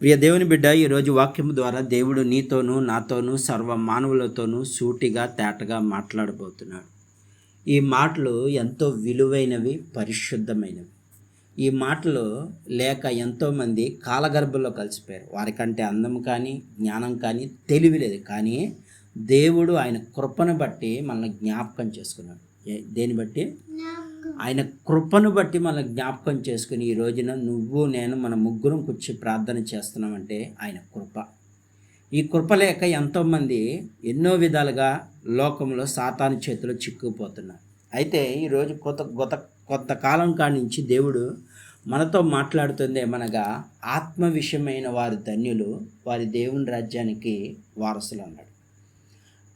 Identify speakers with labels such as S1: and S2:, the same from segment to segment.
S1: ప్రియ దేవుని బిడ్డ ఈరోజు వాక్యం ద్వారా దేవుడు నీతోనూ నాతోనూ సర్వ మానవులతోనూ సూటిగా తేటగా మాట్లాడబోతున్నాడు. ఈ మాటలు ఎంతో విలువైనవి పరిశుద్ధమైనవి. ఈ మాటలు లేక ఎంతోమంది కాలగర్భంలో కలిసిపోయారు. వారికంటే అందం కానీ జ్ఞానం కానీ తెలివి లేదు. కానీ దేవుడు ఆయన కృపను బట్టి మనల్ని జ్ఞాపకం చేసుకున్నాడు. ఏ- దేని బట్టి? ఆయన కృపను బట్టి మన జ్ఞాపకం చేసుకుని ఈ రోజున నువ్వు నేను మన ముగ్గురం కూర్చి ప్రార్థన చేస్తున్నామంటే ఆయన కృప. ఈ కృప లేక ఎంతోమంది ఎన్నో విధాలుగా లోకంలో సాతాను చేతిలో చిక్కుపోతున్నారు అయితే ఈరోజు కొత్త కొత్త కొంతకాలం కాడి నుంచి దేవుడు మనతో మాట్లాడుతుంది ఏమనగా ఆత్మ విషయమైన వారి ధన్యులు వారి దేవుని రాజ్యానికి వారసులు అన్నాడు.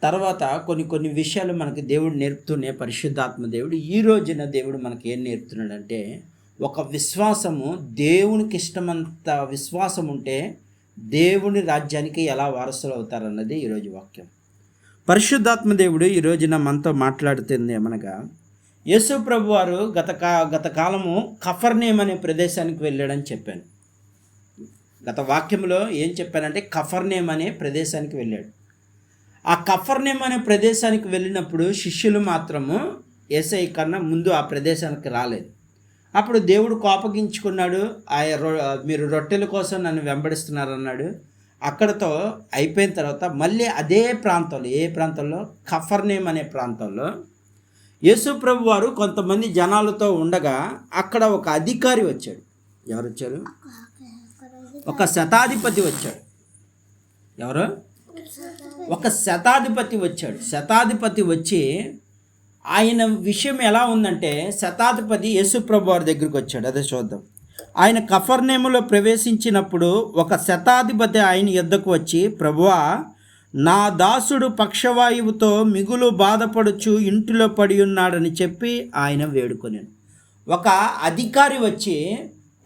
S1: తర్వాత కొన్ని కొన్ని విషయాలు మనకి దేవుడు నేర్పుతూనే పరిశుద్ధాత్మ దేవుడు ఈ రోజున దేవుడు మనకి ఏం నేర్పుతున్నాడంటే ఒక విశ్వాసము దేవునికి ఇష్టమంత విశ్వాసం ఉంటే దేవుని రాజ్యానికి ఎలా వారసులు అవుతారన్నది ఈరోజు వాక్యం. పరిశుద్ధాత్మ దేవుడు ఈ రోజున మనతో మాట్లాడుతుంది ఏమనగా యేసు ప్రభు వారు గత కా గత కాలము కఫర్నేమ్ అనే ప్రదేశానికి వెళ్ళాడని చెప్పాను. గత వాక్యంలో ఏం చెప్పానంటే కఫర్నేమ్ అనే ప్రదేశానికి వెళ్ళాడు. ఆ కఫర్నేమ్ అనే ప్రదేశానికి వెళ్ళినప్పుడు శిష్యులు మాత్రము ఏసై కన్నా ముందు ఆ ప్రదేశానికి రాలేదు. అప్పుడు దేవుడు కోపగించుకున్నాడు ఆ రొ మీరు రొట్టెల కోసం నన్ను వెంబడిస్తున్నారన్నాడు. అక్కడతో అయిపోయిన తర్వాత మళ్ళీ అదే ప్రాంతంలో ఏ ప్రాంతంలో? కఫర్నేమ్ అనే ప్రాంతంలో. యేసు ప్రభు వారు కొంతమంది జనాలతో ఉండగా అక్కడ ఒక అధికారి వచ్చాడు. ఎవరు వచ్చారు? ఒక శతాధిపతి వచ్చాడు. ఎవరు? ఒక శతాధిపతి వచ్చాడు. శతాధిపతి వచ్చి ఆయన విషయం ఎలా ఉందంటే శతాధిపతి యేసుప్రభు వారి దగ్గరికి వచ్చాడు. అదే చూద్దాం. ఆయన కఫర్నేములో ప్రవేశించినప్పుడు ఒక శతాధిపతి ఆయన యుద్ధకు వచ్చి ప్రభువా నా దాసుడు పక్షవాయువుతో మిగులు బాధపడుచు ఇంటిలో పడి ఉన్నాడని చెప్పి ఆయన వేడుకొనేను ఒక అధికారి వచ్చి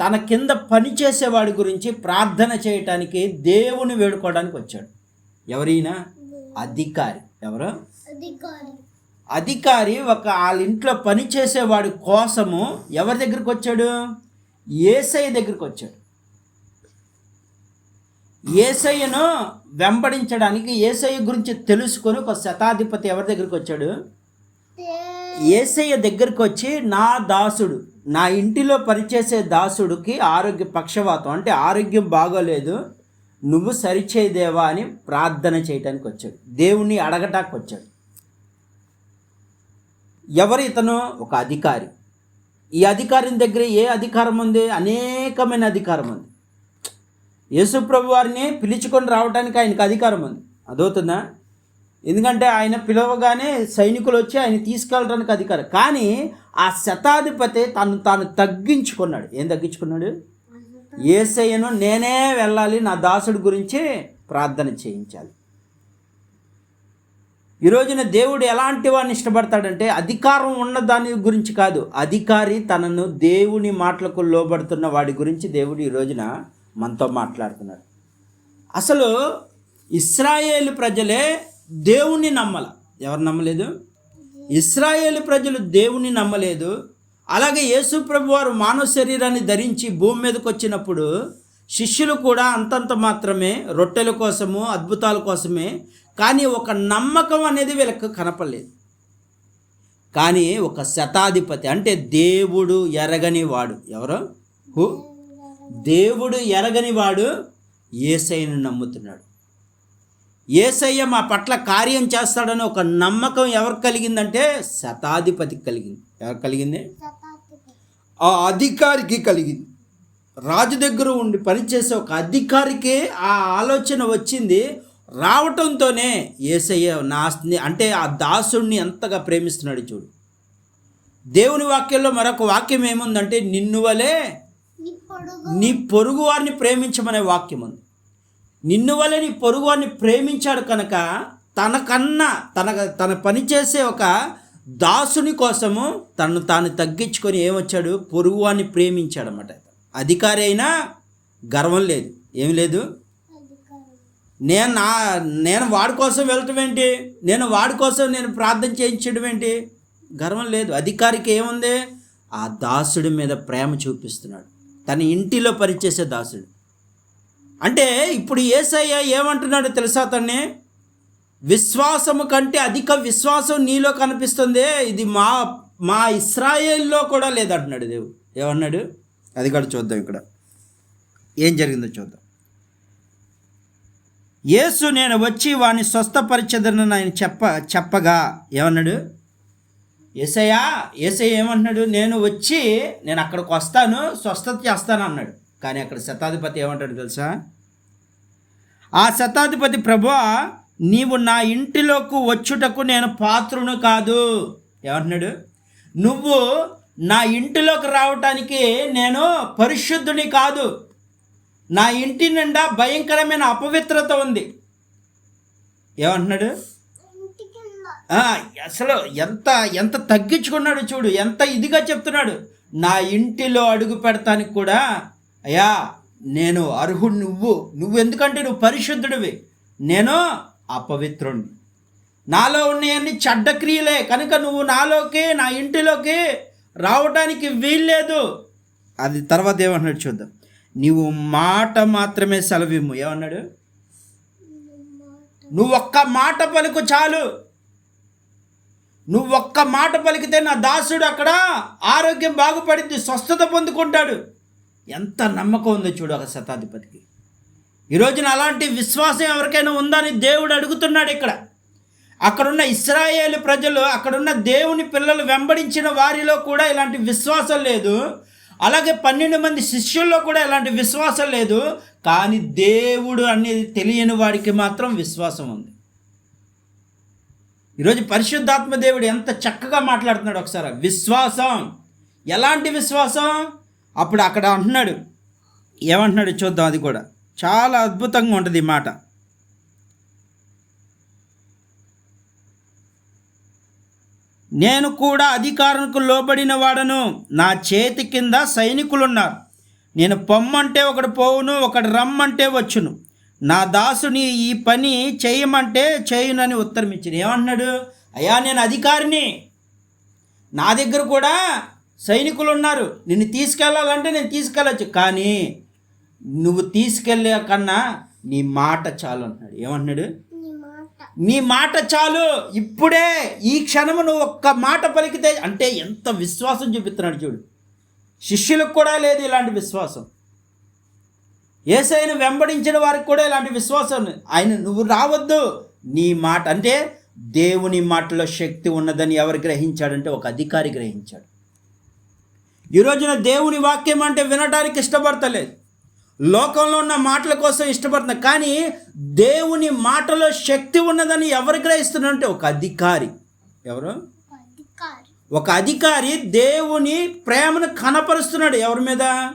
S1: తన కింద పనిచేసేవాడి గురించి ప్రార్థన చేయటానికి దేవుని వేడుకోవడానికి వచ్చాడు. ఎవరైనా? అధికారి. ఎవరు? అధికారి. ఒక వాళ్ళ ఇంట్లో పనిచేసేవాడి కోసము ఎవరి దగ్గరికి వచ్చాడు? ఏసై దగ్గరికి వచ్చాడు. ఏసయ్యను వెంబడించడానికి ఏసయ్య గురించి తెలుసుకొని ఒక శతాధిపతి ఎవరి దగ్గరికి వచ్చాడు? ఏసయ్య దగ్గరికి వచ్చి నా దాసుడు నా ఇంటిలో పనిచేసే దాసుడికి ఆరోగ్య పక్షవాతం అంటే ఆరోగ్యం బాగోలేదు నువ్వు సరిచేదేవా అని ప్రార్థన చేయటానికి వచ్చాడు. దేవుణ్ణి అడగటానికి వచ్చాడు. ఎవరు ఇతను? ఒక అధికారి. ఈ అధికారి దగ్గర ఏ అధికారం ఉంది? అనేకమైన అధికారం ఉంది. యేసుప్రభు వారిని పిలుచుకొని రావడానికి ఆయనకు అధికారం ఉంది. అదవుతుందా? ఎందుకంటే ఆయన పిలవగానే సైనికులు వచ్చి ఆయన తీసుకెళ్ళడానికి అధికారం. కానీ ఆ శతాధిపతి తను తాను తగ్గించుకున్నాడు. ఏం తగ్గించుకున్నాడు? ఏసయ్యను నేనే వెళ్ళాలి నా దాసుడి గురించి ప్రార్థన చేయించాలి. ఈ రోజున దేవుడు ఎలాంటి వాడిని ఇష్టపడతాడంటే అధికారం ఉన్న దాని గురించి కాదు అధికారి తనను దేవుని మాటలకు లోబడుతున్న వాడి గురించి దేవుడు ఈ రోజున మనతో మాట్లాడుతున్నాడు. అసలు ఇస్రాయేల్ ప్రజలే దేవుణ్ణి నమ్మల. ఎవరు నమ్మలేదు? ఇస్రాయేల్ ప్రజలు దేవుణ్ణి నమ్మలేదు. అలాగే యేసుప్రభు వారు మానవ శరీరాన్ని ధరించి భూమి మీదకి వచ్చినప్పుడు శిష్యులు కూడా అంతంత మాత్రమే రొట్టెల కోసము అద్భుతాల కోసమే కానీ ఒక నమ్మకం అనేది వీళ్ళకి కనపడలేదు. కానీ ఒక శతాధిపతి అంటే దేవుడు ఎరగని వాడు ఎవరు దేవుడు ఎరగని వాడు ఏసైను నమ్ముతున్నాడు. ఏసయ్య మా పట్ల కార్యం చేస్తాడని ఒక నమ్మకం ఎవరికి కలిగిందంటే శతాధిపతికి కలిగింది. ఎవరికి కలిగింది? ఆ అధికారికి కలిగింది. రాజు దగ్గర ఉండి పనిచేసే ఒక అధికారికి ఆ ఆలోచన వచ్చింది. రావటంతోనే ఏసయ్య నా అంటే ఆ దాసుడిని ఎంతగా ప్రేమిస్తున్నాడు చూడు. దేవుని వాక్యంలో మరొక వాక్యం ఏముందంటే నిన్ను వలే నీ పొరుగు వారిని ప్రేమించమనే వాక్యం ఉంది. నిన్ను వలని పొరుగువాన్ని ప్రేమించాడు కనుక తనకన్నా తన తన పనిచేసే ఒక దాసుని కోసము తను తాను తగ్గించుకొని ఏమొచ్చాడు? పొరుగువాన్ని ప్రేమించాడు అన్నమాట అధికారి అయినా గర్వం లేదు. ఏం లేదు? నేను నా నేను వాడి కోసం వెళ్ళటం ఏంటి? నేను వాడి కోసం నేను ప్రార్థన చేయించడం ఏంటి? గర్వం లేదు. అధికారికి ఏముంది? ఆ దాసుడి మీద ప్రేమ చూపిస్తున్నాడు. తన ఇంటిలో పనిచేసే దాసుడు. అంటే ఇప్పుడు ఏసయ్య ఏమంటున్నాడో తెలుసా అతన్ని? విశ్వాసము కంటే అధిక విశ్వాసం నీలో కనిపిస్తుంది ఇది మా మా ఇస్రాయేల్లో కూడా లేదంటున్నాడు దేవుడు. ఏమన్నాడు? అది కూడా చూద్దాం ఇక్కడ. ఏం జరిగిందో చూద్దాం. యేసు నేను వచ్చి వాని స్వస్థపరిచదనని ఆయన చెప్ప చెప్పగా ఏమన్నాడు? ఏసయ్యా ఏసయ్య ఏమంటున్నాడు? నేను వచ్చి నేను అక్కడికి వస్తాను స్వస్థత చేస్తాను అన్నాడు. కానీ అక్కడ శతాధిపతి ఏమంటాడు తెలుసా? ఆ శతాధిపతి ప్రభువా నీవు నా ఇంటిలోకి వచ్చుటకు నేను పాత్రును కాదు. ఏమంటున్నాడు? నువ్వు నా ఇంటిలోకి రావటానికి నేను పరిశుద్ధుని కాదు. నా ఇంటి నిండా భయంకరమైన అపవిత్రత ఉంది. ఏమంటున్నాడు? అసలు ఎంత ఎంత తగ్గించుకున్నాడు చూడు ఎంత ఇదిగా చెప్తున్నాడు. నా ఇంటిలో అడుగు పెడతానికి కూడా అయ్యా నేను అర్హుడు నువ్వు. నువ్వు ఎందుకంటే నువ్వు పరిశుద్ధుడివి? నేను అపవిత్రుణ్ణి. నాలో ఉన్నాయన్ని చెడ్డ క్రియలే. కనుక నువ్వు నాలోకి నా ఇంటిలోకి రావడానికి వీల్లేదు. అది తర్వాత ఏమన్నాడు చూద్దాం. నీవు మాట మాత్రమే సెలవిమ్ము. ఏమన్నాడు? నువ్వు ఒక్క మాట పలుకు చాలు. నువ్వు ఒక్క మాట పలికితే నా దాసుడు అక్కడ ఆరోగ్యం బాగుపడింది స్వస్థత పొందుకుంటాడు. ఎంత నమ్మకం ఉందో చూడు ఒక శతాధిపతికి. ఈ రోజున అలాంటి విశ్వాసం ఎవరికైనా ఉందని దేవుడు అడుగుతున్నాడు ఇక్కడ. అక్కడున్న ఇస్రాయేలు ప్రజలు అక్కడున్న దేవుని పిల్లలు వెంబడించిన వారిలో కూడా ఇలాంటి విశ్వాసం లేదు. అలాగే పన్నెండు మంది శిష్యుల్లో కూడా ఇలాంటి విశ్వాసం లేదు. కానీ దేవుడు అనేది తెలియని వాడికి మాత్రం విశ్వాసం ఉంది. ఈరోజు పరిశుద్ధాత్మ దేవుడు ఎంత చక్కగా మాట్లాడుతున్నాడు ఒకసారి. విశ్వాసం. ఎలాంటి విశ్వాసం? అప్పుడు అక్కడ అంటున్నాడు ఏమంటున్నాడు చూద్దాం అది కూడా. చాలా అద్భుతంగా ఉంటుంది ఈ మాట. నేను కూడా అధికారులకు లోబడిన వాడను నా చేతి కింద సైనికులున్నారు. నేను పొమ్మంటే ఒకడు పోవును ఒకడు రమ్మంటే వచ్చును. నా దాసుని ఈ పని చేయమంటే చేయునని ఉత్తరం ఇచ్చిన ఏమంటున్నాడు? అయ్యా నేను అధికారిని. నా దగ్గర కూడా సైనికులు ఉన్నారు నిన్ను తీసుకెళ్ళాలంటే నేను తీసుకెళ్ళచ్చు. కానీ నువ్వు తీసుకెళ్ళే కన్నా నీ మాట చాలు అంటున్నాడు. ఏమంటున్నాడు? నీ మాట. చాలు. ఇప్పుడే ఈ క్షణము నువ్వు ఒక్క మాట పలికితే అంటే ఎంత విశ్వాసం చూపిస్తున్నాడు చూడు. శిష్యులకు కూడా లేదు ఇలాంటి విశ్వాసం. ఏసైను వెంబడించిన వారికి కూడా ఇలాంటి విశ్వాసం. ఆయన నువ్వు రావద్దు. నీ మాట అంటే దేవుని మాటలో శక్తి ఉన్నదని ఎవరు గ్రహించాడంటే ఒక అధికారి గ్రహించాడు. ఈ రోజున దేవుని వాక్యం అంటే వినడానికి ఇష్టపడతలేదు. లోకంలో ఉన్న మాటల కోసం ఇష్టపడుతున్నా కానీ దేవుని మాటలో శక్తి ఉన్నదని ఎవరు గ్రహిస్తున్నారంటే ఒక అధికారి. ఎవరు? ఒక అధికారి దేవుని ప్రేమను కనపరుస్తున్నాడు. ఎవరి మీద?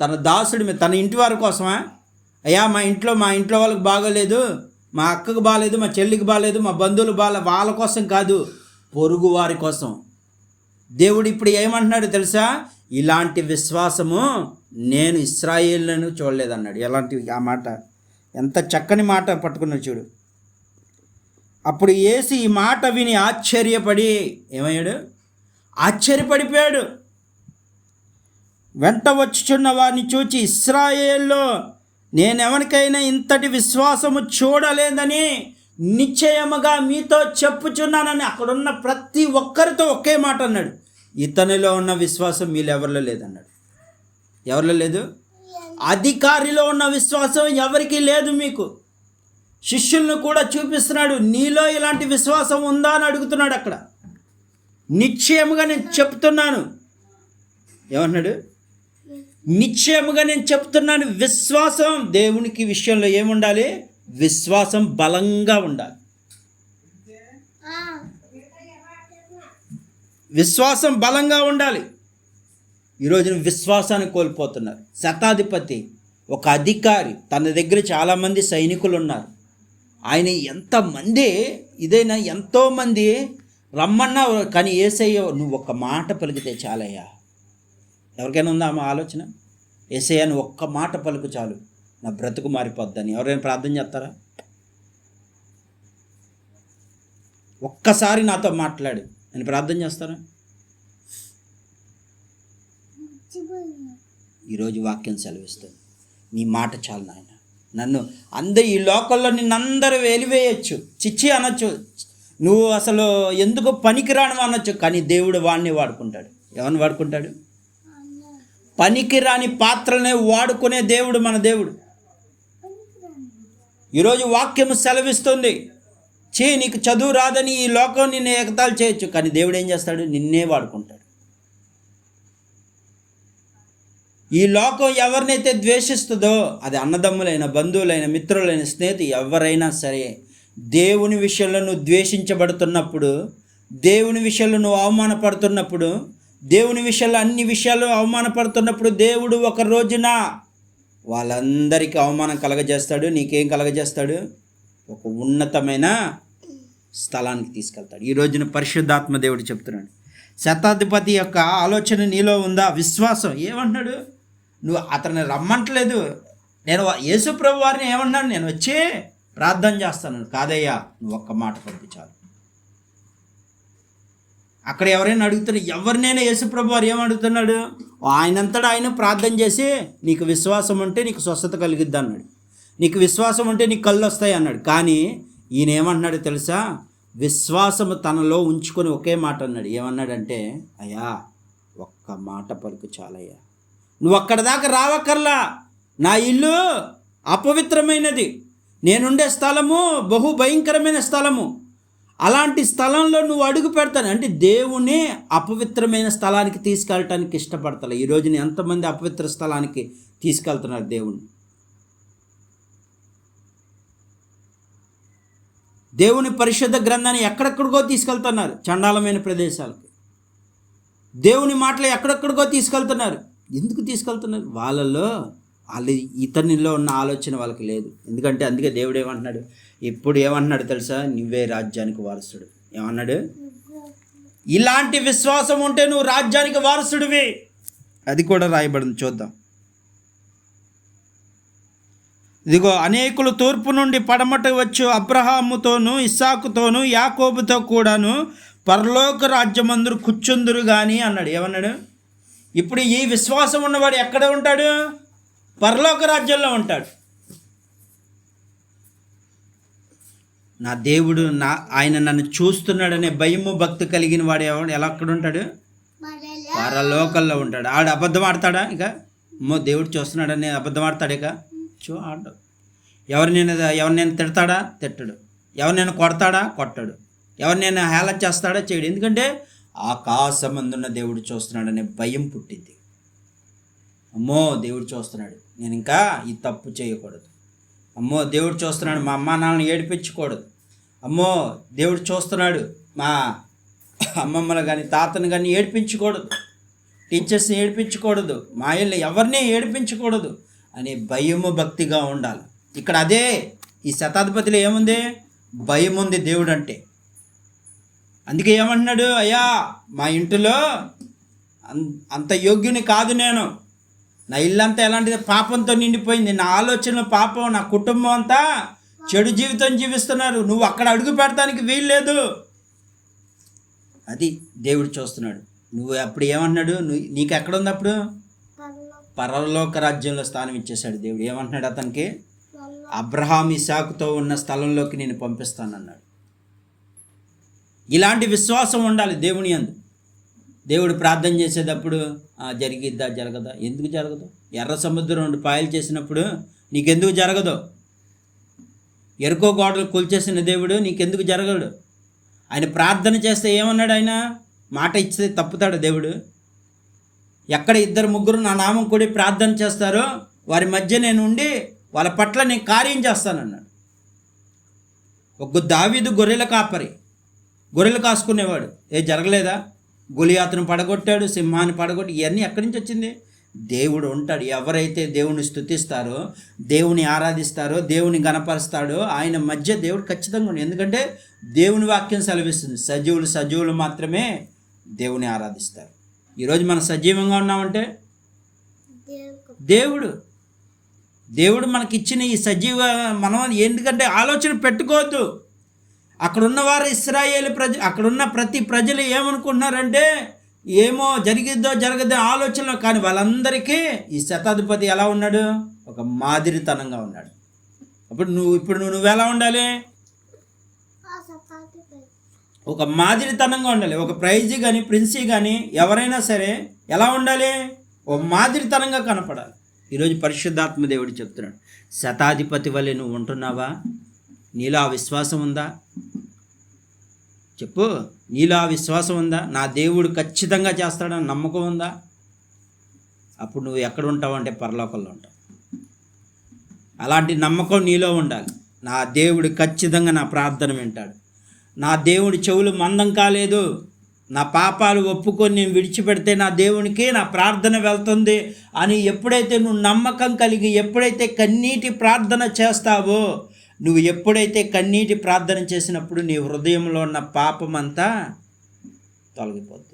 S1: తన దాసుడి మీద. తన ఇంటి వారి కోసమా? అయ్యా మా ఇంట్లో మా ఇంట్లో వాళ్ళకి బాగోలేదు. మా అక్కకు బాగాలేదు మా చెల్లికి బాగాలేదు మా బంధువులు బాగా వాళ్ళ కోసం కాదు పొరుగు వారి కోసం. దేవుడు ఇప్పుడు ఏమంటున్నాడు తెలుసా? ఇలాంటి విశ్వాసము నేను ఇస్రాయేళ్ళను చూడలేదన్నాడు. ఎలాంటి ఆ మాట? ఎంత చక్కని మాట పట్టుకున్నాడు చూడు. అప్పుడు ఏసి ఈ మాట విని ఆశ్చర్యపడి ఏమయ్యాడు? ఆశ్చర్యపడిపోయాడు. వెంట వచ్చుచున్న వారిని చూచి ఇస్రాయేల్లో నేనెవరికైనా ఇంతటి విశ్వాసము చూడలేదని నిశ్చయముగా మీతో చెప్పుచున్నానని అక్కడున్న ప్రతి ఒక్కరితో ఒకే మాట అన్నాడు. ఇతనిలో ఉన్న విశ్వాసం మీలెవరిలో లేదన్నాడు? ఎవరిలో లేదు? అధికారిలో ఉన్న విశ్వాసం ఎవరికీ లేదు మీకు. శిష్యులను కూడా చూపిస్తున్నాడు. నీలో ఇలాంటి విశ్వాసం ఉందా అని అడుగుతున్నాడు అక్కడ. నిశ్చయముగా నేను చెప్తున్నాను. ఏమన్నాడు నిశ్చయముగా నేను చెప్తున్నాను. విశ్వాసం దేవునికి విషయంలో ఏముండాలి? విశ్వాసం బలంగా ఉండాలి. విశ్వాసం బలంగా ఉండాలి. ఈరోజు విశ్వాసాన్ని కోల్పోతున్నారు. శతాధిపతి ఒక అధికారి తన దగ్గర చాలామంది సైనికులు ఉన్నారు ఆయన ఎంతమంది? ఇదైనా? ఎంతోమంది? రమ్మన్నా కానీ ఏసయ్య నువ్వు ఒక మాట పలికితే చాలయ్యా. ఎవరికైనా ఉందా మా ఆలోచన? ఏసయ్య నువ్వు ఒక్క మాట పలుకు చాలు. నా బ్రతుకు మారిపోద్దని. ఎవరైనా ప్రార్థన చేస్తారా? ఒక్కసారి నాతో మాట్లాడు. నేను ప్రార్థన చేస్తారా? ఈరోజు వాక్యం సెలవిస్తుంది. నీ మాట చాలు నాయన. నన్ను అందరు ఈ లోకల్లో నిన్నందరూ వెలివేయచ్చు. చిచ్చి అనొచ్చు. నువ్వు అసలు ఎందుకు పనికిరాను అనొచ్చు. కానీ దేవుడు వాడిని వాడుకుంటాడు. ఎవరిని వాడుకుంటాడు? పనికిరాని పాత్రనే వాడుకునే దేవుడు మన దేవుడు. ఈరోజు వాక్యము సెలవిస్తుంది. చే నీకు చదువు రాదని ఈ లోకం నిన్ను ఎగతాలు చేయొచ్చు. కానీ దేవుడు ఏం చేస్తాడు? నిన్నే వాడుకుంటాడు. ఈ లోకం ఎవరినైతే ద్వేషిస్తుందో అది అన్నదమ్ములైన బంధువులైన మిత్రులైన స్నేహితులు ఎవరైనా సరే దేవుని విషయంలో నువ్వు ద్వేషించబడుతున్నప్పుడు దేవుని విషయంలో నువ్వు అవమానపడుతున్నప్పుడు దేవుని విషయంలో అన్ని విషయాలు అవమానపడుతున్నప్పుడు దేవుడు ఒక రోజున వాళ్ళందరికీ అవమానం కలగజేస్తాడు. నీకేం కలగజేస్తాడు? ఒక ఉన్నతమైన స్థలానికి తీసుకెళ్తాడు. ఈ రోజున పరిశుద్ధాత్మ దేవుడు చెప్తున్నాడు. శతాధిపతి యొక్క ఆలోచన నీలో ఉందా? విశ్వాసం. ఏమంటున్నాడు? నువ్వు అతన్ని రమ్మంటలేదు. నేను యేసు ప్రభు వారిని ఏమన్నాను నేను వచ్చి ప్రార్థన చేస్తాను. కాదయ్యా నువ్వు ఒక్క మాట పంపించాలి అక్కడ ఎవరైనా అడుగుతున్నా ఎవరినైనా యేసుప్రభు వారు ఏమడుగుతున్నాడు ఆయనంతటా ఆయన ప్రార్థన చేసి నీకు విశ్వాసం ఉంటే నీకు స్వస్థత కలిగిద్ది అన్నాడు. నీకు విశ్వాసం ఉంటే నీకు కళ్ళు వస్తాయి అన్నాడు. కానీ ఈయన ఏమంటున్నాడు తెలుసా? విశ్వాసము తనలో ఉంచుకొని ఒకే మాట అన్నాడు. ఏమన్నాడంటే అయ్యా ఒక్క మాట పలుకు చాలయ్యా. నువ్వు అక్కడ దాకా రావక్కర్లా. నా ఇల్లు అపవిత్రమైనది. నేనుండే స్థలము బహు భయంకరమైన స్థలము. అలాంటి స్థలంలో నువ్వు అడుగు పెడతాను. అంటే దేవుని అపవిత్రమైన స్థలానికి తీసుకెళ్ళటానికి ఇష్టపడతాను ఈ రోజున ఎంతమంది అపవిత్ర స్థలానికి తీసుకెళ్తున్నారు దేవుణ్ణి. దేవుని పరిశుద్ధ గ్రంథాన్ని ఎక్కడెక్కడికో తీసుకెళ్తున్నారు చండాలమైన ప్రదేశాలకి. దేవుని మాటలు ఎక్కడెక్కడికో తీసుకెళ్తున్నారు. ఎందుకు తీసుకెళ్తున్నారు? వాళ్ళలో వాళ్ళ ఇతనిలో ఉన్న ఆలోచన వాళ్ళకి లేదు. ఎందుకంటే అందుకే దేవుడు ఏమంటున్నాడు? ఇప్పుడు ఏమంటున్నాడు తెలుసా? నువ్వే రాజ్యానికి వారసుడు. ఏమన్నాడు? ఇలాంటి విశ్వాసం ఉంటే నువ్వు రాజ్యానికి వారసుడివి. అది కూడా రాయబడింది చూద్దాం. ఇదిగో అనేకులు తూర్పు నుండి పడమట వచ్చు. అబ్రహాముతోను ఇస్సాకుతోను యాకోబుతో కూడాను పరలోక రాజ్యమందురు కూర్చుందురు కానీ అన్నాడు. ఏమన్నాడు? ఇప్పుడు ఈ విశ్వాసం ఉన్నవాడు ఎక్కడ ఉంటాడు? పరలోక రాజ్యంలో ఉంటాడు. నా దేవుడు నా ఆయన నన్ను చూస్తున్నాడనే భయము భక్తి కలిగిన వాడు ఎవడు? ఎలా అక్కడ ఉంటాడు? పరలోకల్లో ఉంటాడు. ఆడు అబద్ధం ఆడతాడా ఇక? అమ్మో దేవుడు చూస్తున్నాడని అబద్ధం ఆడతాడు ఇక? చూ ఆడు ఎవరినైనా ఎవరినైనా తిడతాడా? తిట్టడు. ఎవరినైనా కొడతాడా? కొట్టడు. ఎవరినైనా హేళ చేస్తాడా? చేయడు. ఎందుకంటే ఆకాశమందున్న దేవుడు చూస్తున్నాడనే భయం పుట్టింది అమ్మో దేవుడు చూస్తున్నాడు. నేను ఇంకా ఈ తప్పు చేయకూడదు. అమ్మో దేవుడు చూస్తున్నాడు. మా అమ్మ నాన్నని ఏడిపించకూడదు. అమ్మో దేవుడు చూస్తున్నాడు. మా అమ్మమ్మలు కానీ తాతను కానీ ఏడిపించకూడదు. టీచర్స్ని ఏడిపించకూడదు. మా ఇల్లు ఎవరిని ఏడిపించకూడదు. అనే భయము భక్తిగా ఉండాలి. ఇక్కడ అదే ఈ శతాధిపతిలో ఏముంది? భయం ఉంది దేవుడు అంటే అందుకే ఏమంటున్నాడు? అయ్యా మా ఇంటిలో అం- అంత యోగ్యుని కాదు నేను. నా ఇల్లంతా ఎలాంటిది? పాపంతో నిండిపోయింది. నా ఆలోచన పాపం నా కుటుంబం అంతా చెడు జీవితం జీవిస్తున్నారు. నువ్వు అక్కడ అడుగు పెడతానికి వీల్లేదు. అది దేవుడు చూస్తున్నాడు. నువ్వు అప్పుడు ఏమంటున్నాడు? నువ్వు నీకు ఎక్కడ ఉంది అప్పుడు? పరలోక రాజ్యంలో స్థానం ఇచ్చేశాడు దేవుడు. ఏమంటున్నాడు అతనికి? అబ్రహాం ఇసాకుతో ఉన్న స్థలంలోకి నేను పంపిస్తానన్నాడు. ఇలాంటి విశ్వాసం ఉండాలి దేవుని అందు. దేవుడు ప్రార్థన చేసేటప్పుడు జరిగిద్దా జరగదా? ఎందుకు జరగదు? ఎర్ర సముద్రం రెండు పాయలు చేసినప్పుడు నీకెందుకు జరగదు? ఎరుకో గోడలు కూల్చేసిన దేవుడు నీకెందుకు జరగడు? ఆయన ప్రార్థన చేస్తే ఏమన్నాడు ఆయన? మాట ఇస్తే తప్పుతాడు దేవుడు. ఎక్కడ ఇద్దరు ముగ్గురు నా నామం కూడి ప్రార్థన చేస్తారో వారి మధ్య నేను ఉండి వాళ్ళ పట్ల నేను కార్యం చేస్తానన్నాడు. ఒక దావీదు గొర్రెల కాపరి. గొర్రెలు కాసుకునేవాడు. ఏ జరగలేదా? గులియాతను పడగొట్టాడు సింహాన్ని పడగొట్టి ఇవన్నీ ఎక్కడి నుంచి వచ్చింది? దేవుడు ఉంటాడు. ఎవరైతే దేవుని స్తుతిస్తారో దేవుని ఆరాధిస్తారో దేవుని గణపరుస్తాడో ఆయన మధ్య దేవుడు ఖచ్చితంగా ఉండు. ఎందుకంటే దేవుని వాక్యం సెలవిస్తుంది. సజీవులు సజీవులు మాత్రమే దేవుని ఆరాధిస్తారు. ఈరోజు మనం సజీవంగా ఉన్నామంటే దేవుడు. దేవుడు మనకిచ్చిన ఈ సజీవ మనం ఎందుకంటే ఆలోచన పెట్టుకోవద్దు. అక్కడున్న వారు ఇస్రాయేల్ ప్రజ అక్కడున్న ప్రతి ప్రజలు ఏమనుకుంటున్నారంటే ఏమో జరిగిద్దో జరగదో ఆలోచనలో కానీ వాళ్ళందరికీ ఈ శతాధిపతి ఎలా ఉన్నాడు? ఒక మాదిరితనంగా ఉన్నాడు. అప్పుడు నువ్వు ఇప్పుడు నువ్వు నువ్వు ఎలా ఉండాలి? ఒక మాదిరితనంగా ఉండాలి. ఒక ప్రైజ్ కానీ ప్రిన్సీ కానీ ఎవరైనా సరే ఎలా ఉండాలి? ఒక మాదిరితనంగా కనపడాలి. ఈరోజు పరిశుద్ధాత్మ దేవుడు చెప్తున్నాడు శతాధిపతి వల్ల నువ్వు ఉంటున్నావా? నీలో ఆ విశ్వాసం ఉందా? చెప్పు నీలో ఆ విశ్వాసం ఉందా? నా దేవుడు ఖచ్చితంగా చేస్తాడని నమ్మకం ఉందా? అప్పుడు నువ్వు ఎక్కడ ఉంటావు అంటే పరలోకంలో ఉంటావు. అలాంటి నమ్మకం నీలో ఉండాలి. నా దేవుడు ఖచ్చితంగా నా ప్రార్థన వింటాడు. నా దేవుడి చెవులు మందం కాలేదు. నా పాపాలు ఒప్పుకొని నేను విడిచిపెడితే నా దేవునికి నా ప్రార్థన వెళ్తుంది అని ఎప్పుడైతే నువ్వు నమ్మకం కలిగి ఎప్పుడైతే కన్నీటి ప్రార్థన చేస్తావో నువ్వు ఎప్పుడైతే కన్నీటి ప్రార్థన చేసినప్పుడు నీ హృదయంలో ఉన్న పాపం అంతా తొలగిపోద్ది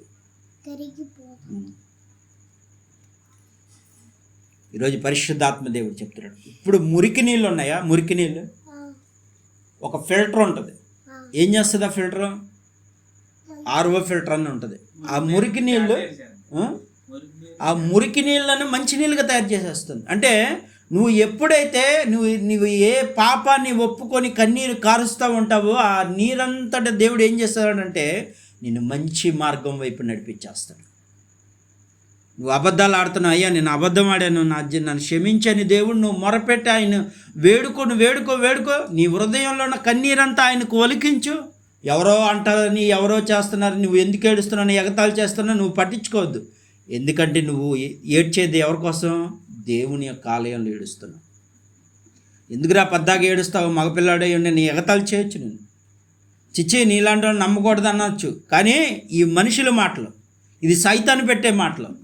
S1: ఈరోజు పరిశుద్ధాత్మ దేవుడు చెప్తున్నాడు. ఇప్పుడు మురికి నీళ్ళు ఉన్నాయా? మురికి నీళ్ళు? ఒక ఫిల్టర్ ఉంటుంది. ఏం చేస్తుంది ఆ ఫిల్టర్? ఆర్ఓ ఫిల్టర్ అని ఉంటుంది. ఆ మురికి నీళ్ళు ఆ? మురికి నీళ్ళను మంచి నీళ్ళుగా తయారు చేసేస్తుంది. అంటే నువ్వు ఎప్పుడైతే నువ్వు నువ్వు ఏ పాపాన్ని ఒప్పుకొని కన్నీరు కారుస్తూ ఉంటావో ఆ నీరంతటా దేవుడు ఏం చేస్తాడంటే నిన్ను మంచి మార్గం వైపు నడిపించేస్తాడు. నువ్వు అబద్ధాలు ఆడుతున్నావు. అయ్యా నేను అబద్ధం ఆడాను నా నన్ను క్షమించని దేవుడు నువ్వు మొరపెట్టి ఆయన వేడుకో నువ్వు వేడుకో వేడుకో. నీ హృదయంలో ఉన్న కన్నీరంతా ఆయనకు ఒలికించు. ఎవరో అంటారని ఎవరో చేస్తున్నారు నువ్వు ఎందుకు ఏడుస్తున్నావు ఎగతాలు చేస్తున్నావు నువ్వు పట్టించుకోవద్దు. ఎందుకంటే నువ్వు ఏ- ఏడ్చేది ఎవరి కోసం? దేవుని యొక్క ఆలయంలో ఏడుస్తున్నావు. ఎందుకురా పద్దాగా ఏడుస్తావు? మగపిల్లాడే ఉండి నీ ఎగతాలు చేయొచ్చు నేను చిచ్చి నీలాంటి నమ్మకూడదు అనొచ్చు కానీ ఈ మనుషుల మాటలు ఇది సైతాన్ని పెట్టే మాటలు.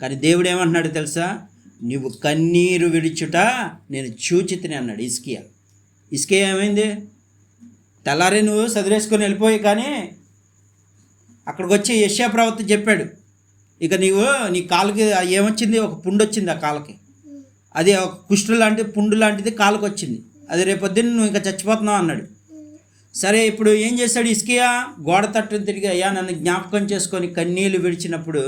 S1: కానీ దేవుడు ఏమంటున్నాడు తెలుసా? నువ్వు కన్నీరు విడిచుట నేను చూచితిని అన్నాడు ఇస్కియా ఇస్కియా ఏమైంది? తెల్లారి నువ్వు చదివేసుకొని వెళ్ళిపోయి కానీ అక్కడికి వచ్చి యశ్యా ప్రవక్త చెప్పాడు ఇక నీవు నీ కాలుకి ఏమొచ్చింది? ఒక పుండు వచ్చింది ఆ కాలుకి. అది ఒక కుష్టు లాంటి పుండు లాంటిది కాలుకి వచ్చింది. అది రేపొద్దున్న నువ్వు ఇంకా చచ్చిపోతున్నావు అన్నాడు. సరే ఇప్పుడు ఏం చేశాడు ఇస్కియా గోడ తట్టును తిరిగి అయ్యా నన్ను జ్ఞాపకం చేసుకొని కన్నీళ్ళు విడిచినప్పుడు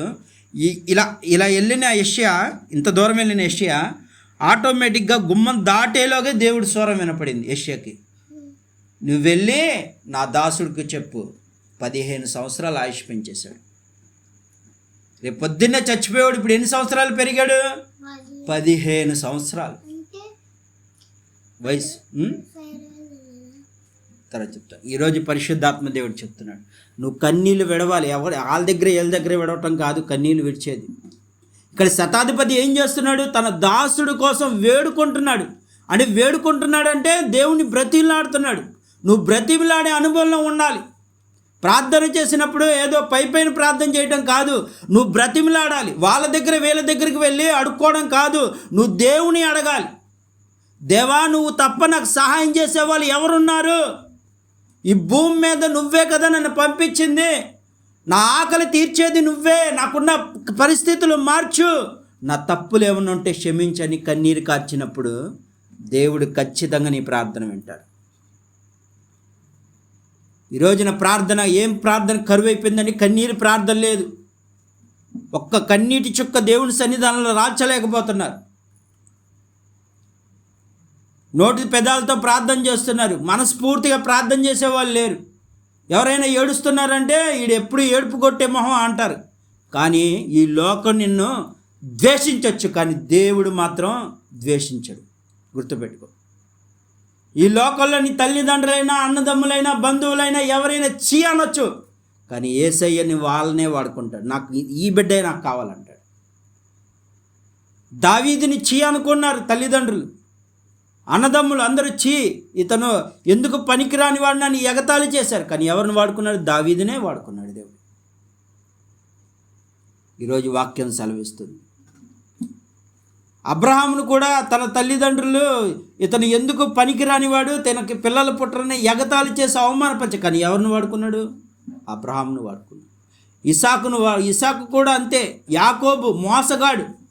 S1: ఈ ఇలా ఇలా వెళ్ళిన యష్యా ఇంత దూరం వెళ్ళిన యష్యా ఆటోమేటిక్గా గుమ్మం దాటేలోగే దేవుడి స్వరం వినపడింది యష్యాకి. నువ్వు వెళ్ళి నా దాసుడికి చెప్పు. పదిహేను సంవత్సరాలు ఆయుష్ పెంచేశాడు. రేపు పొద్దున్నే చచ్చిపోయాడు ఇప్పుడు ఎన్ని సంవత్సరాలు పెరిగాడు? పదిహేను సంవత్సరాలు. వయసు? తర్వాత చెప్తా. ఈరోజు పరిశుద్ధాత్మ దేవుడు చెప్తున్నాడు. నువ్వు కన్నీళ్ళు విడవాలి. ఎవరు వాళ్ళ దగ్గర వీళ్ళ దగ్గర విడవటం కాదు కన్నీళ్ళు విడిచేది. ఇక్కడ శతాధిపతి ఏం చేస్తున్నాడు? తన దాసుడు కోసం వేడుకుంటున్నాడు. అని వేడుకుంటున్నాడు అంటే దేవుని బ్రతిలాడుతున్నాడు నువ్వు బ్రతిలాడే అనుభవంలో ఉండాలి. ప్రార్థన చేసినప్పుడు ఏదో పై పైన ప్రార్థన చేయడం కాదు. నువ్వు బ్రతిమిలాడాలి. వాళ్ళ దగ్గర వీళ్ళ దగ్గరికి వెళ్ళి అడుక్కోవడం కాదు. నువ్వు దేవుని అడగాలి. దేవా నువ్వు తప్ప నాకు సహాయం చేసే వాళ్ళు ఎవరున్నారు? ఈ భూమి మీద నువ్వే కదా నన్ను పంపించింది. నా ఆకలి తీర్చేది నువ్వే. నాకున్న పరిస్థితులు మార్చు. నా తప్పులు ఏమన్నా ఉంటే క్షమించని కన్నీరు కార్చినప్పుడు దేవుడు ఖచ్చితంగా నీ ప్రార్థన వింటాడు. ఈ రోజున ప్రార్థన ఏం ప్రార్థన కరువైపోయిందని కన్నీరు ప్రార్థన లేదు. ఒక్క కన్నీటి చుక్క దేవుని సన్నిధానంలో రాల్చలేకపోతున్నారు. నోటి పెదాలతో ప్రార్థన చేస్తున్నారు. మనస్ఫూర్తిగా ప్రార్థన చేసేవాళ్ళు లేరు. ఎవరైనా ఏడుస్తున్నారంటే ఈడు ఎప్పుడు ఏడుపు కొట్టే మొహం అంటారు. కానీ ఈ లోకం నిన్ను ద్వేషించవచ్చు కానీ దేవుడు మాత్రం ద్వేషించడు. గుర్తుపెట్టుకో. ఈ లోకంలో నీ తల్లిదండ్రులైనా అన్నదమ్ములైనా బంధువులైనా ఎవరైనా చీ అనొచ్చు కానీ ఏసయ్యని వాళ్ళనే వాడుకుంటాడు. నాకు ఈ- బిడ్డే నాకు కావాలంటాడు. దావీదిని చీ అనుకున్నారు తల్లిదండ్రులు. అన్నదమ్ములు అందరూ చీ ఇతను ఎందుకు పనికిరాని వాడిని అని ఎగతాళి చేశారు? కానీ ఎవరిని వాడుకున్నాడు? దావీదినే వాడుకున్నాడు దేవుడు. ఈరోజు వాక్యం సెలవిస్తుంది. అబ్రహామును కూడా తన తల్లిదండ్రులు ఇతను ఎందుకు పనికిరానివాడు తనకి పిల్లలు పుట్టరని ఎగతాళి చేసి అవమానపరచ కానీ ఎవరిని వాడుకున్నాడు? అబ్రహామును వాడుకున్నాడు. ఇసాకును వా ఇసాకు కూడా అంతే. యాకోబు మోసగాడు.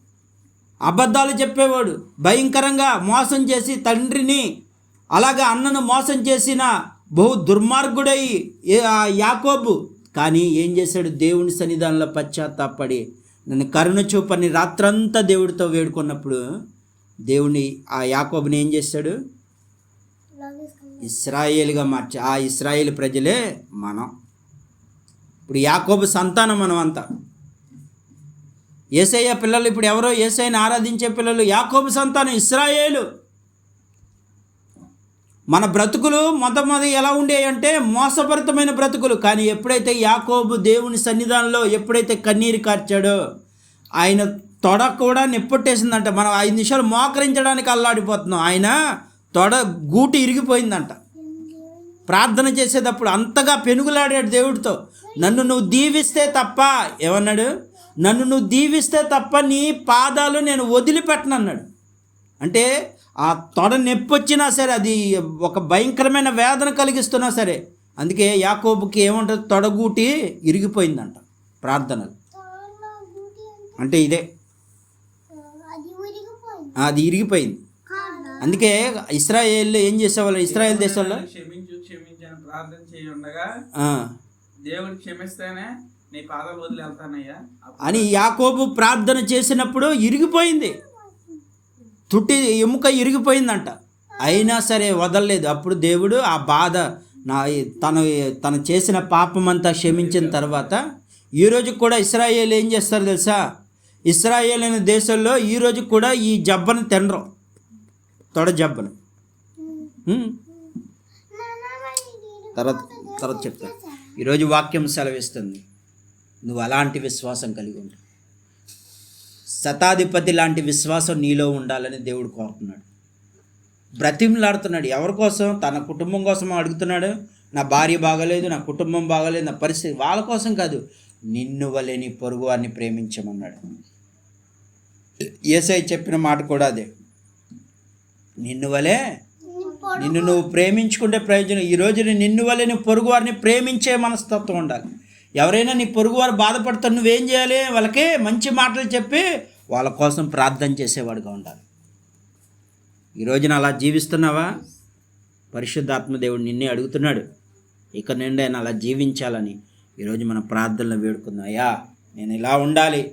S1: అబద్ధాలు చెప్పేవాడు భయంకరంగా మోసం చేసి తండ్రిని అలాగే అన్నను మోసం చేసిన బహు దుర్మార్గుడై ఆ యాకోబు. కానీ ఏం చేశాడు? దేవుని సన్నిధానంలో పశ్చాత్తాపడి నన్ను కరుణ చూపని రాత్రంతా దేవుడితో వేడుకున్నప్పుడు దేవుని ఆ యాకోబుని ఏం చేశాడు? ఇస్రాయేల్గా మార్చి ఆ ఇస్రాయేల్ ప్రజలే మనం. ఇప్పుడు యాకోబు సంతానం మనం అంతా ఏసయ్య పిల్లలు ఇప్పుడు ఎవరో ఏసైని ఆరాధించే పిల్లలు యాకోబు సంతానం ఇస్రాయేలు. మన బ్రతుకులు మొదటి ఎలా ఉండేయంటే మోసభరితమైన బ్రతుకులు. కానీ ఎప్పుడైతే యాకోబు దేవుని సన్నిధానంలో ఎప్పుడైతే కన్నీరు కార్చాడో ఆయన తొడ కూడా నిప్పట్టేసిందంట. మనం ఐదు నిమిషాలు మోకరించడానికి అల్లాడిపోతున్నాం. ఆయన తొడ గూటి ఇరిగిపోయిందంట. ప్రార్థన చేసేటప్పుడు అంతగా పెనుగులాడాడు దేవుడితో. నన్ను నువ్వు దీవిస్తే తప్ప ఏమన్నాడు? నన్ను నువ్వు దీవిస్తే తప్ప నీ పాదాలు నేను వదిలిపెట్టను అన్నాడు అంటే ఆ తొడ నొప్పి వచ్చినా సరే అది ఒక భయంకరమైన వేదన కలిగిస్తున్నా సరే అందుకే యాకోబుకి ఏమంటుంది తొడగూటి ఇరిగిపోయిందంట ప్రార్థనలు. అంటే ఇదే. అది ఇరిగిపోయింది. అందుకే ఇస్రాయేల్ ఏం చేసేవాళ్ళు? ఇస్రాయేల్ దేశంలో
S2: దేవుడు క్షమిస్తేనే నీ పాదాలు వదిలి వెళ్తానయ్యా. అప్పుడు
S1: అని యాకోబు ప్రార్థన చేసినప్పుడు ఇరిగిపోయింది. తుట్టి ఎముక ఇరిగిపోయిందంట. అయినా సరే వదలలేదు. అప్పుడు దేవుడు ఆ బాధ నా తను తను చేసిన పాపమంతా క్షమించిన తర్వాత ఈరోజు కూడా ఇస్రాయేల్ ఏం చేస్తారు తెలుసా? ఇస్రాయేల్ అనే దేశంలో ఈరోజు కూడా ఈ జబ్బను తినరు. తొడ జబ్బను. తర్వాత తర్వాత చెప్తాను ఈరోజు వాక్యం సెలవిస్తుంది. నువ్వు అలాంటి విశ్వాసం కలిగి ఉంటావు శతాధిపతి లాంటి విశ్వాసం నీలో ఉండాలని దేవుడు కోరుతున్నాడు. బ్రతిమలాడుతున్నాడు. ఎవరి కోసం? తన కుటుంబం కోసం అడుగుతున్నాడు. నా భార్య బాగలేదు నా కుటుంబం బాగలేదు నా పరిస్థితి వాళ్ళ కోసం కాదు. నిన్ను వలేని పొరుగు వారిని ప్రేమించమన్నాడు. ఏసై చెప్పిన మాట కూడా అదే. నిన్ను వలే నిన్ను నువ్వు ప్రేమించుకుంటే ప్రయోజనం. ఈ రోజున నిన్ను వలేని నీ పొరుగు వారిని ప్రేమించే మనస్తత్వం ఉండాలి. ఎవరైనా నీ పొరుగు వారు బాధపడతారు నువ్వేం చేయాలి? వాళ్ళకి మంచి మాటలు చెప్పి వాళ్ళ కోసం ప్రార్థన చేసేవాడుగా ఉండాలి. ఈ రోజున అలా జీవిస్తున్నావా? పరిశుద్ధాత్మ దేవుడు నిన్నే అడుగుతున్నాడు. ఇక నుండి ఆయన అలా జీవించాలని ఈరోజు మన ప్రార్థనలు వేడుకుందాం. అయ్యా నేను ఇలా ఉండాలి.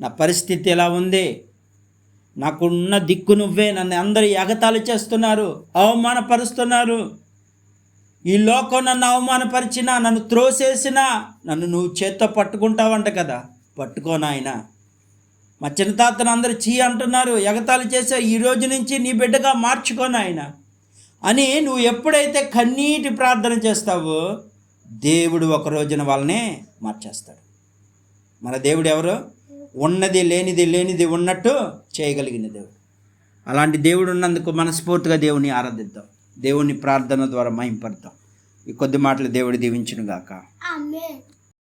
S1: నా పరిస్థితి ఎలా ఉంది? నాకున్న దిక్కు నువ్వే. నన్ను అందరూ ఎగతాళి చేస్తున్నారు అవమానపరుస్తున్నారు. ఈ లోకం నన్ను అవమానపరిచినా నన్ను త్రోసేసినా నన్ను నువ్వు చేత్తో పట్టుకుంటావంట కదా. పట్టుకోనాయనా మా మా చిన్నతాతను అందరు చీ అంటున్నారు ఎగతాళి చేసే ఈ రోజు నుంచి నీ బిడ్డగా మార్చుకోనాయన అని నువ్వు ఎప్పుడైతే కన్నీటి ప్రార్థన చేస్తావో దేవుడు ఒక రోజున వాళ్ళనే మార్చేస్తాడు. మన దేవుడు ఎవరు? ఉన్నది లేనిది లేనిది ఉన్నట్టు చేయగలిగిన దేవుడు. అలాంటి దేవుడు ఉన్నందుకు మనస్ఫూర్తిగా దేవుని ఆరాధిద్దాం. దేవుని ప్రార్థన ద్వారా మహింపడతాం. ఈ కొద్ది మాటలు దేవుడు దీవించును గాక